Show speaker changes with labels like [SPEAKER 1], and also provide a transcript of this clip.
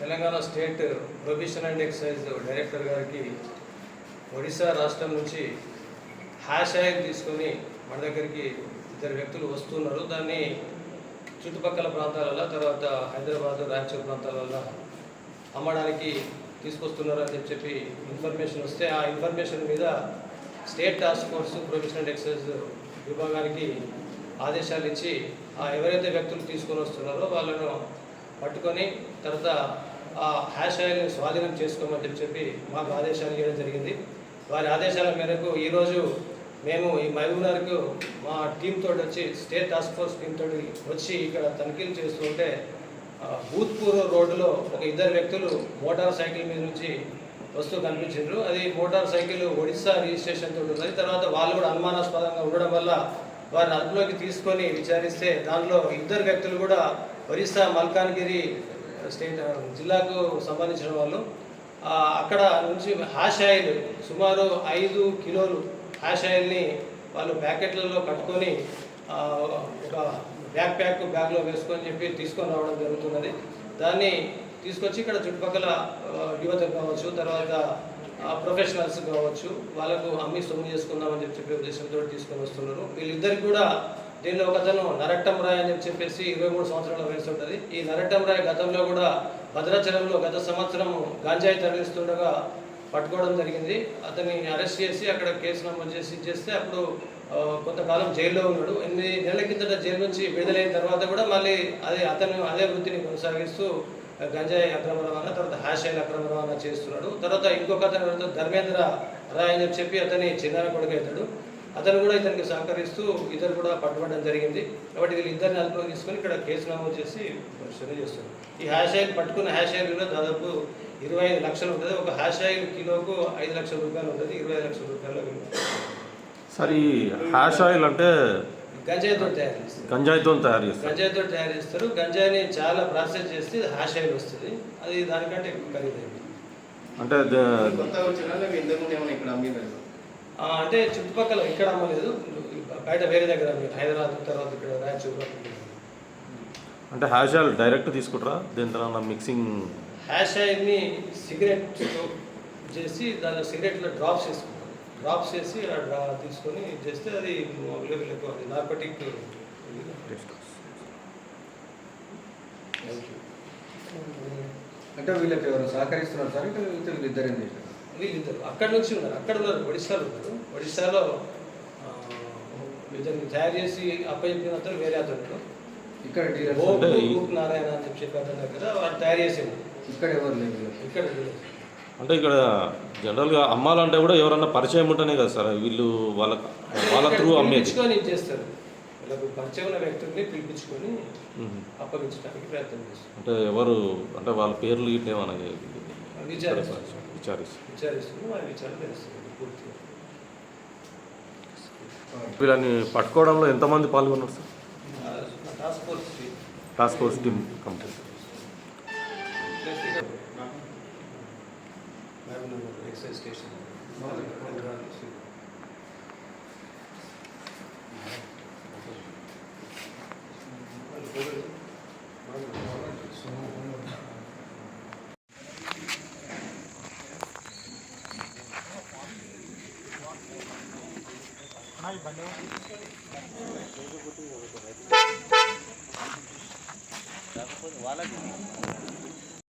[SPEAKER 1] Telangana state prohibition and excise director గారికి ఒడిశా రాష్ట్రం నుంచి హ్యాష్ ట్యాగ్ తీసుకొని మన దగ్గరికి ఇద్దరు వ్యక్తులు వస్తున్నారు. దాన్ని చుట్టుపక్కల ప్రాంతాలలో తర్వాత హైదరాబాద్ రాయచూర్ ప్రాంతాలలో అమ్మడానికి తీసుకొస్తున్నారు అని చెప్పి ఇన్ఫర్మేషన్ వస్తే ఆ ఇన్ఫర్మేషన్ మీద state task force professional excise విభాగానికి ఆదేశాలు ఇచ్చి ఆ ఎవరైతే వ్యక్తులు తీసుకొని వస్తున్నారో వాళ్ళను పట్టుకొని తర్వాత ఆ హ్యాష్ ఆయిల్ని స్వాధీనం చేసుకోమని చెప్పి మాకు ఆదేశాలు ఇవ్వడం జరిగింది. వారి ఆదేశాల మేరకు ఈరోజు మేము ఈ మహబూబ్నగర్కు మా టీంతో తోటి వచ్చి స్టేట్ టాస్క్ ఫోర్స్ టీంతో వచ్చి ఇక్కడ తనిఖీలు చేస్తుంటే భూత్పూర్వ రోడ్డులో ఒక ఇద్దరు వ్యక్తులు మోటార్ సైకిల్ మీద నుంచి వస్తూ కనిపించారు అది మోటార్ సైకిల్ ఒడిశా రిజిస్ట్రేషన్ తోటి ఉన్నది. తర్వాత వాళ్ళు కూడా అనుమానాస్పదంగా ఉండడం వల్ల వారిని అదుపులోకి తీసుకొని విచారిస్తే దానిలో ఇద్దరు వ్యక్తులు కూడా ఒరిస్సా మల్కాన్గిరి స్టేట్ జిల్లాకు సంబంధించిన వాళ్ళు. అక్కడ నుంచి హ్యాష్ ఆయిల్ సుమారు ఐదు కిలోలు హ్యాష్ ఆయిల్ని వాళ్ళు ప్యాకెట్లలో కట్టుకొని ఒక బ్యాక్ ప్యాక్ బ్యాగ్లో వేసుకొని చెప్పి తీసుకొని రావడం జరుగుతున్నది. దాన్ని తీసుకొచ్చి ఇక్కడ చుట్టుపక్కల యువత కావచ్చు తర్వాత ప్రొఫెషనల్స్ కావచ్చు వాళ్ళకు అమ్మి సొమ్ము చేసుకుందామని చెప్పి చెప్పే ఉద్దేశంతో తీసుకొని వస్తున్నారు. వీళ్ళిద్దరికి కూడా దీనిలో ఒకతను నరట్టం రాయ్ అని చెప్పి చెప్పేసి ఇరవై మూడు సంవత్సరాల వయసు ఉంటుంది. ఈ నరట్టం రాయ్ గతంలో కూడా భద్రాచలంలో గత సంవత్సరం గాంజాయి తరలిస్తుండగా పట్టుకోవడం జరిగింది. అతన్ని అరెస్ట్ చేసి అక్కడ కేసు నమోదు చేసి చేస్తే అప్పుడు కొంతకాలం జైల్లో ఉన్నాడు. ఎనిమిది నెలల కిందట జైలు నుంచి విడుదలైన తర్వాత కూడా మళ్ళీ అదే అతను అదే వృత్తిని కొనసాగిస్తూ గంజాయి అక్రమ రవాణా తర్వాత హ్యాష్ అక్రమ రవాణా చేస్తున్నాడు. తర్వాత ఇంకొక అతను ధర్మేంద్ర రాయ్ అని చెప్పి చెప్పి అతని చిన్న కొడుకు అవుతాడు అతను కూడా ఇతనికి సహకరిస్తూ ఇద్దరు కూడా పట్టుబడడం జరిగింది. కాబట్టి వీళ్ళు ఇద్దరిని అదుపులో తీసుకొని ఇక్కడ కేసు నమోదు చేసి పరిశోధన చేస్తున్నారు. ఈ హ్యాష్ ఆయిల్ పట్టుకున్న హ్యాష్ ఆయిల్ కూడా దాదాపు ఇరవై ఐదు లక్షలు ఉంటుంది. ఒక హ్యాష్ ఆయిల్ కిలోకు ఐదు లక్షల రూపాయలు ఉంటుంది. ఇరవై ఐదు లక్షల రూపాయలు
[SPEAKER 2] సార్ ఈ హ్యాష్ ఆయిల్ అంటే
[SPEAKER 1] గంజాయితో తయారు చేస్తారు.
[SPEAKER 2] గంజాయితో తయారు చేస్తారు.
[SPEAKER 1] గంజాయితో తయారు చేస్తారు. గంజాయిని చాలా ప్రాసెస్ చేస్తే హ్యాష్ ఆయిల్ వస్తుంది. అది దానికంటే ఖరీదైంది.
[SPEAKER 2] అంటే
[SPEAKER 1] అంటే చుట్టుపక్కల ఇక్కడ అమ్మలేదు. బయట వేరే దగ్గర హైదరాబాద్ తర్వాత ఇక్కడ రాయచూరు
[SPEAKER 2] అంటే హ్యాష్ ఆయిల్ డైరెక్ట్ తీసుకుంటారా? దీని తర్వాత మిక్సింగ్
[SPEAKER 1] హ్యాష్ ఆయిల్ని సిగరెట్ చేసి దానిలో సిగరెట్లో డ్రాప్స్ వేసుకుంటాం డ్రాప్స్ చేసి తీసుకొని చేస్తే అది మామూలుగా వీళ్ళకు అది నార్కోటిక్
[SPEAKER 3] అంటే వీళ్ళకి ఎవరు సహకరిస్తున్నారు సార్? ఇక ఇతరులు వీళ్ళు ఇద్దరు ఏం చేశారు?
[SPEAKER 1] వీళ్ళిద్దరు. అక్కడ నుంచి ఉన్నారు. అక్కడ ఉన్నారు. ఒడిశాలో ఉన్నారు. ఒడిశాలో ఆ, ఇతన్ని తయారు చేసి అప్పచెప్పిన అతను వేరే అతను.
[SPEAKER 3] ఇక్కడ
[SPEAKER 1] నారాయణ అని చెప్పి చెప్పి అతని దగ్గర. వాడు తయారు చేసిండు
[SPEAKER 3] ఇక్కడ ఎవరు లేరు వీళ్ళకి.
[SPEAKER 1] ఇక్కడ వీళ్ళు.
[SPEAKER 2] అంటే ఇక్కడ జనరల్గా అమ్మాలంటే కూడా ఎవరన్నా పరిచయం ఉంటేనే కదా సార్ వీళ్ళు వాళ్ళ వాళ్ళ త్రూ అమ్మేది.
[SPEAKER 1] పిలిపించుకొని ఇచ్చేస్తారు వీళ్ళకు పరిచయం ఉన్న వ్యక్తుల్ని పిలిపించుకొని
[SPEAKER 2] మ్మ్.
[SPEAKER 1] అప్పగించడానికి ప్రయత్నం చేస్తారు.
[SPEAKER 2] అంటే ఎవరు అంటే వాళ్ళ పేర్లు ఇట్లా
[SPEAKER 1] విచారణ తెలుస్తుంది పూర్తిగా.
[SPEAKER 2] వీళ్ళని పట్టుకోవడంలో ఎంతమంది పాల్గొన్నారు sir?
[SPEAKER 1] Task force
[SPEAKER 2] task force team complete
[SPEAKER 1] excise station
[SPEAKER 4] వాళ్ళకి